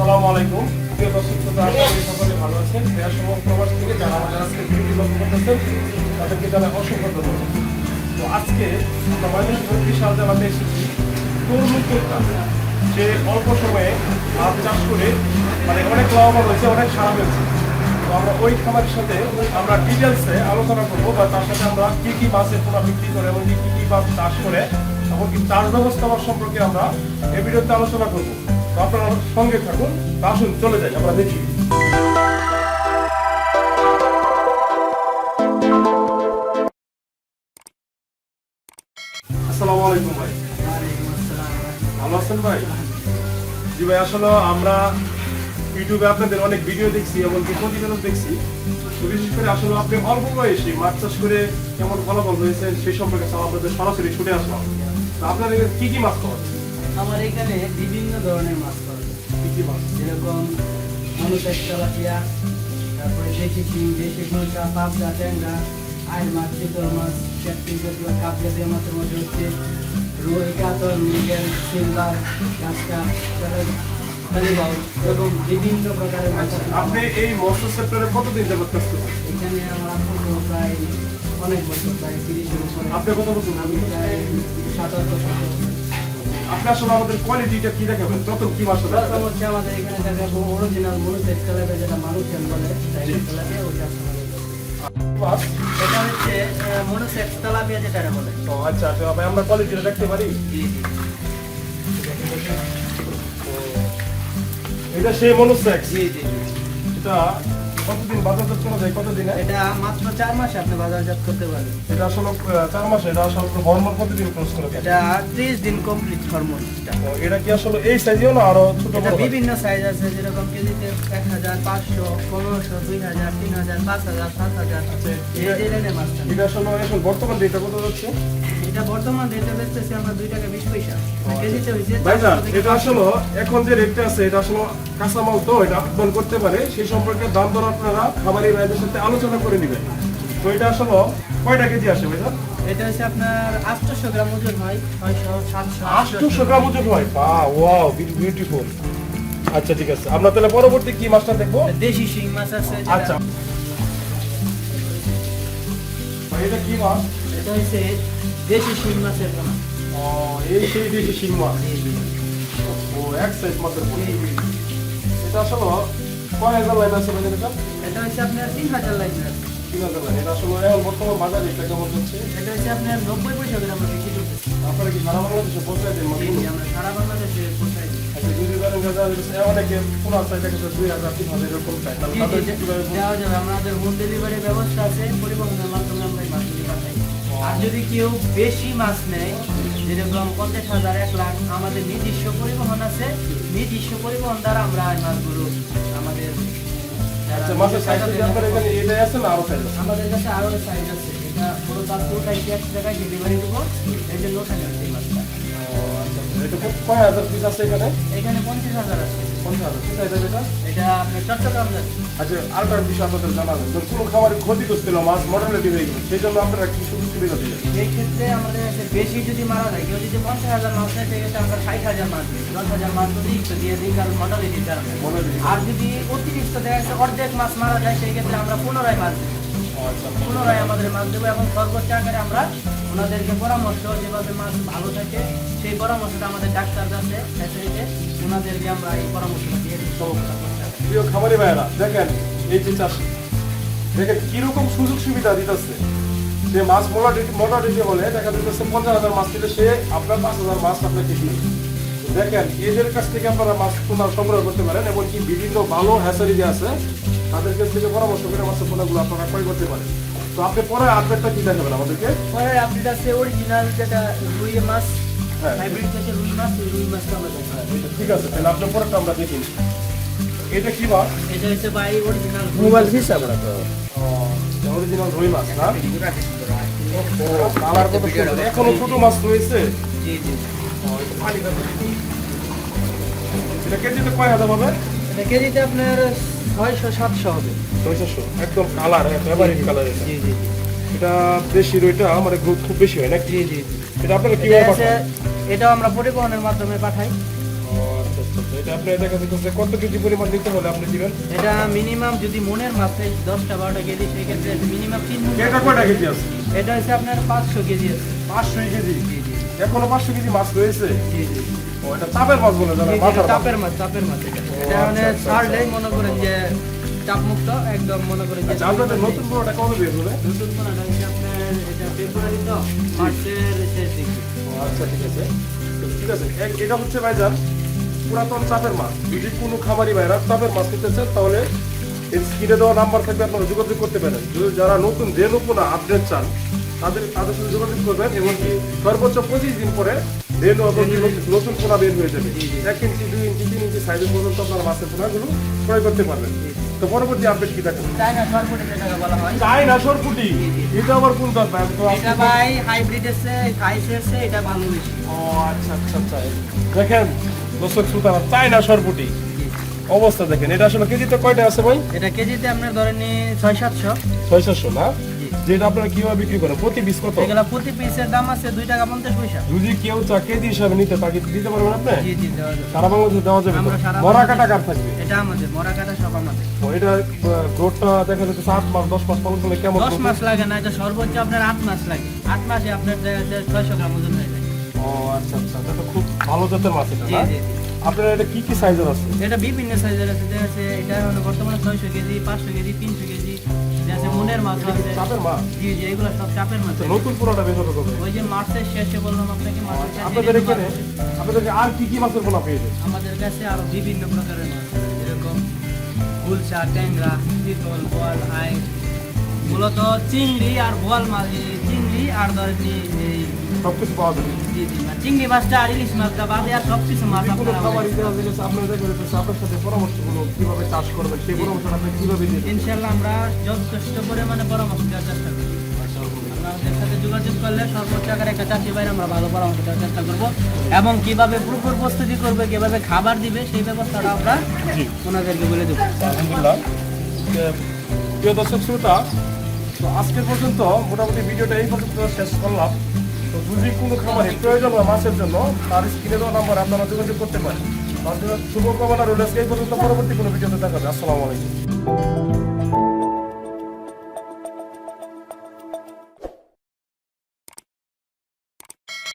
আসসালামু আলাইকুম। প্রিয় দর্শক সকলে ভালো আছেন। দেশ এবং প্রবাস থেকে যারা আজকে ভিডিওটি লক্ষ্য করতেছেন, তাদেরকে জানাই অসংখ্য ধন্যবাদ। তো আজকে আমরা ময়মনসিংহ বিশাল জেলাতে এসেছি তরমুজ ক্রেতা সে অল্প সময়ে আখ চাষ করে মানে অনেক লাভবান হয়েছে, অনেক সারা পেয়েছে। তো আমরা ওই খামারের সাথে আমরা ডিটেলসে আলোচনা করব বা তার সাথে আমরা কি কি মাছের পোনা বিক্রি করে এবং কি কি মাছ চাষ করে এমনকি চাষ ব্যবস্থাপনা সম্পর্কে আমরা এই ভিডিওতে আলোচনা করব। আপনারা সঙ্গে থাকুন আসুন, চলে যাই, আমরা দেখি। আসসালামু আলাইকুম ভাই। ভালো আছেন ভাই? জি ভাই, আসলে আমরা ইউটিউবে আপনাদের অনেক ভিডিও দেখছি, এমনকি প্রতিবেদন দেখছি। তো বিশেষ করে আসলে আপনি অল্প বয়সে, মাছ চাষ করে কেমন ফলাফল হয়েছে, সেই সম্পর্কে আপনাদের সরাসরি ছুটে আসলাম। আপনাদের কি কি মাছ খাওয়া আমার এখানে বিভিন্ন ধরনের মাছ পাওয়া যায়। যেরকম মনুষের তেলাপিয়া তারপরে দেশি শিং দেশি ঘণ্টা পাবদা ট্যাংরা আইল মাছ চিতল মাছ ক্যাপ্টিন জাতীয় কাপ জাতীয় মাছের মধ্যে হচ্ছে রুই কাতল মৃগেল সিলভার গাছকা এরকম বিভিন্ন প্রকারের মাছ আপনি এই মৎস্য সেক্টরে কতদিন যাবত কাজ করছেন? এখানে আমার আপন প্রায় অনেক বছর প্রায় তিরিশ বছর। আপনি কত বছর আমি প্রায় সাতাশ বছর আপনি আসলে আমাদের কোয়ালিটিটা কি দেখাবেন? প্রথম কি মাছ হচ্ছে আমাদের এখানে দেখাবো অরিজিনাল মনুষের যেটা বলে। মাছ? এটা হচ্ছে মনুষের তেলাপিয়া যেটা বলে। ও আচ্ছা আচ্ছা ভাই আমরা কোয়ালিটিটা দেখতে পারি? জি জি। এটা জি জি। এটা কতদিন বাজারজাত করা যায় কতদিনে? এটা মাত্র চার মাসে আপনি বাজারজাত করতে পারবেন। এটা আসলে চার মাসে এটা আসলে হরমোন কতদিন ক্রস করে এটা ত্রিশ দিন কমপ্লিট হরমোনটা ও, এটা কি আসলে এই সাইজেও না আরও ছোট এটা বিভিন্ন সাইজ আছে যেরকম কেজিতে এক হাজার পাঁচশো পনেরোশো দুই হাজার তিন হাজার পাঁচ হাজার সাত হাজার। আচ্ছা, এটা আসলে এখন বর্তমান রেটটা কত যাচ্ছে? এটা বর্তমান রেটে বেচতেছি আমরা দুই টাকা বিশ পয়সা। কেজিতে হয়েছে ভাইজান এটা আসলে এখন যে রেটটা আছে এটা আসলে কাঁচামাল তো এটা আপন করতে পারে। সেই সম্পর্কে দাম দর আপনারা খামারি ভাইদের সাথে আলোচনা করে নেবেন। তো এটা আসলে কয়টা কেজি আসে ভাইজান? এটা হচ্ছে আপনার আটশোশো গ্রাম ওজন হয় ছয়শো সাতশো। আটশোশো গ্রাম ওজন হয়? বা ওয়াও বিউটিফুল আচ্ছা ঠিক আছে। আমরা তাহলে পরবর্তী কি মাছটা দেখব? দেশি শিং মাছ আছে আচ্ছা। এটা কি মাছ? এটা হচ্ছে দেশি শিং মাছের পোনা ও, এই সেই দেশি শিং মাছ। ও এক সাইজ মাছের পুরি এটা আসলে কয় হাজার লাইন আছে ভাই এটা এটা হচ্ছে আপনার তিন হাজার লাইন তিন হাজার লাইন। এটা আসলে এখন বর্তমান বাজারে এটা কেমন হচ্ছে এটা হচ্ছে আপনার নব্বই পয়সা করে আমরা বিক্রি করতেছি আপনারা কি সারা বাংলাদেশে পৌঁছায় দেন এই মাছগুলো? যে আমরা সারা বাংলাদেশে পৌঁছাই আচ্ছা যদি ধরেন যারা অনেকে পুরা চাই দেখে দুই হাজার তিন হাজার এরকম চাই তাহলে জি, তাদের জি, কীভাবে বলব? দেওয়া যাবে। আমাদের হোম ডেলিভারি ব্যবস্থা আছে পরিবহনের মাধ্যমে আমরা মাছগুলি পাঠাই। আর যদি কেউ বেশি মাছ নেয় যেরকম পঞ্চাশ হাজার এক লাখ আমাদের নিজস্ব পরিবহন আছে নিজস্ব পরিবহন দ্বারা আমরা মাছগুলো আচ্ছা মাছের সাইজ আছে আপনার এখানে আছে না আরও সাইজ আছে? আমাদের কাছে আরও সাইজ আছে। এটা পুরো তার পুরোটাই এক জায়গায় ডেলিভারি দেবো। এই জন্য সাইজ আছে এটা কয় হাজার পিস আছে এখানে? এখানে পঞ্চাশ হাজার আছে। পঞ্চাশ হাজার কোথায় যাবে এটা এটা আপনার চট্টগ্রাম যাচ্ছে আচ্ছা আরেকটা বিষয় আপনাদের জানাবেন ধর কোনো খাবারের ক্ষতিগ্রস্ত হলো মাছ মর্টালিটি গেল সেই জন্য আপনারা কি সুযোগ সুবিধা দিলেন? এই ক্ষেত্রে আমাদের বেশি যদি মারা যায় কেউ যদি পঞ্চাশ হাজার মাছ নেয় সেক্ষেত্রে আমরা ষাট হাজার মাছ দিই। দশ হাজার মাছ অতিরিক্ত দিয়ে দিই কারণ মডালিটির কারণে। আর যদি অতিরিক্ত দেখা যাচ্ছে অর্ধেক মাছ মারা যায় সেই ক্ষেত্রে আমরা পুনরায় মাছ দিই। পুনরায় আমাদের মাছ দেবো এবং সর্বোচ্চ আকারে আমরা ওনাদেরকে পরামর্শ যেভাবে মাছ ভালো থাকে, সেই পরামর্শটা আমাদের ডাক্তার আছে ফ্যাসিলিটে, ওনাদেরকে আমরা এই পরামর্শটা দিয়ে প্রিয় খামারি ভাইয়েরা, দেখেন এই যে চাষি, দেখেন কীরকম সুযোগ সুবিধা দিতেছে। যে মাছ মোটাডিটি মোটাডিটি বলে দেখা যাচ্ছে পঞ্চাশ হাজার মাছ দিলে সে আপনার পাঁচ হাজার মাছ আপনাকে দিবে দেখেন এদের কাছ থেকে আপনারা মাছ পোনা সংগ্রহ করতে পারেন এবং কি বিভিন্ন ভালো হ্যাসারি যে আছে তাদের কাছ থেকে পরামর্শ করে মাছের পোনাগুলো আপনারা ক্রয় করতে পারেন। তো আপনি পরে আপডেটটা কি দেখাবেন আমাদেরকে? পরে আপডেট আছে অরিজিনাল যেটা রুই মাছ হ্যাঁ। হাইব্রিড থেকে রুই মাছ রুই মাছটা আমরা দেখাবো। ঠিক আছে তাহলে আপনার পরেরটা আমরা দেখি এটা কি মাছ? এটা হচ্ছে ভাই অরিজিনাল মোবাইল হিসাব আমরা তো। অরিজিনাল রুই মাছ না? কালার কত সুন্দর। এখনও ছোট মাছ রয়েছে? জি জি। এটা কেজিতে কয় হাজার হবে? এটা কেজিতে আপনার ছয়শো সাতশো হবে। ছয়শো একদম কালার ফেভারিট কালার এটা। জি জি এটা বেশি রুইটা মানে গ্রোথ খুব বেশি হয় নাকি? জি জি এটা আপনারা কীভাবে পাঠান? এটাও আমরা পরিবহনের মাধ্যমে পাঠাই। আচ্ছা, আচ্ছা। আচ্ছা, এটা আপনি দেখা যাচ্ছে কত কেজি পরিমাণ নিতে হলে আপনি দিবেন? এটা মিনিমাম যদি মনের মাপে দশটা বারোটা কেজি সেক্ষেত্রে মিনিমাম তিন এটা কয়টা কেজি আছে? এটা হচ্ছে আপনার পাঁচশো কেজি আছে। পাঁচশো কেজি? এখনও পাঁচশো কেজি মাছ রয়েছে? জি জি। ও এটা চাপের মাছ বলে জানা এটা। চাপের মাছ। চাপের মাছ এটা। এটা মানে আচ্ছা, আচ্ছা, ছাড়লেই মনে করেন যে একদম মনে করেন যে আচ্ছা আপনাদের নতুন পুরোটা কবে বের হবে? নতুন হচ্ছে আপনার এটা ফেব্রুয়ারি তো মার্চের শেষ দিকে। আচ্ছা ঠিক আছে। ঠিক আছে এটা হচ্ছে ভাইজান পুরাতন চাপের মাছ। যদি কোনো খামারি ভাইরা চাপের মাছ নিতে চান তাহলে এই স্ক্রিনে দেওয়া নাম্বার থাকবে আপনারা যোগাযোগ করতে পারেন। যদি যারা নতুন যে নতুন আপডেট চান তাদের তাদের সাথে যোগাযোগ করবেন এমনকি সর্বোচ্চ পঁচিশ দিন পরে এবং নতুন- পোনা বের হয়ে যাবে। এক ইঞ্চি দুই ইঞ্চি তিন ইঞ্চি সাইজের পর্যন্ত আপনারা মাছের পোনাগুলো ক্রয় করতে পারবেন। তো পরবর্তী আপডেট কি থাকবে চায়না সরপুটি এটা আবার কোন তো এটা ভাই হাইব্রিড এসে থাইস এসে এটা ভালো ও আচ্ছা আচ্ছা আচ্ছা। দেখেন দর্শক শ্রোতারা চাই না সরপুটি। অবস্থা দেখেন এটা আসলে কেজিতে কয়টা আছে ভাই? এটা কেজিতে আপনার ধরেন ছয় সাতশো। ছয় সাতশো না। যেটা আপনারা কীভাবে বিক্রি করেন? প্রতি পিস কত? এগুলো প্রতি পিসের দাম আছে দুই টাকা পঞ্চাশ পয়সা। যদি কেউ চা কেজি হিসাবে নিতে তাকে দিতে পারবেন আপনি? জি জি দেওয়া যাবে। সারা বাংলাদেশে দেওয়া যাবে মরা কাটা কার থাকবে? এটা আমাদের মরা কাটা সব আমাদের। ও, এটা গ্রোথটা দেখা যাচ্ছে সাত মাস দশ মাস পালন করলে কেমন দশ growth? মাস লাগে না এটা সর্বোচ্চ আপনার আট মাস লাগে। আট মাসে আপনার দেখা যাচ্ছে ছয়শো গ্রাম ওজন হয়ে যায়। ও আচ্ছা আচ্ছা এটা তো খুব ভালো জাতের মাছ এটা জি জি আপনার এটা কি কি সাইজের আছে? এটা বিভিন্ন সাইজের আছে দেখা যাচ্ছে এটা হলো বর্তমানে ছয়শো কেজি পাঁচশো কেজি তিনশো কেজি। মনের মাছ আছে। চাপের মাছ জি জি এগুলো সব চাপের মাছ নতুন পুরোটা বের হতে হবে ওই যে মার্চের শেষে বললাম আপনাকে মার্চের শেষে আপনাদের এখানে আপনাদের আর কি কি মাছের পোনা পেয়ে আমাদের কাছে আরও বিভিন্ন প্রকারের মাছ গুলশা ট্যাংরা চিতল আই মূলত চিংড়ি আর বোয়াল মাছ চিংড়ি আর ধরেন এই সবকিছু পাওয়া যাবে। চিংড়ি মাছটা আর ইলিশ মাছটা বাদে আর সব কিছু মাছ কোনো খাবার ইতিহাস দেখেছে আপনারা আপনার সাথে পরামর্শগুলো কীভাবে চাষ করবেন সেই পরামর্শ আপনি কীভাবে দিবেন? ইনশাল্লাহ আমরা যথেষ্ট পরিমাণে পরামর্শ দেওয়ার চেষ্টা করি আমাদের সাথে যোগাযোগ করলে সর্বোচ্চ আকারে একটা চাষি বাইরে আমরা ভালো পরামর্শ দেওয়ার চেষ্টা করব। এবং কীভাবে পুকুর প্রস্তুতি করবে কীভাবে খাবার দিবে সেই ব্যবস্থাটা আমরা ওনাদেরকে বলে দেবো। আলহামদুলিল্লাহ। যে প্রিয় দর্শক শ্রোতা তো আজকের পর্যন্ত মোটামুটি ভিডিওটা এই পর্যন্ত শেষ করলাম। তো যদি কোনো খামারের প্রয়োজন হয় মাছের জন্য, তার স্ক্রিনে দেওয়া নাম্বার আপনারা যোগাযোগ করতে পারেন শুভকামনা রইল এই পর্যন্ত পরবর্তী কোনো ভিডিওতে দেখা যাবে আসসালামু আলাইকুম।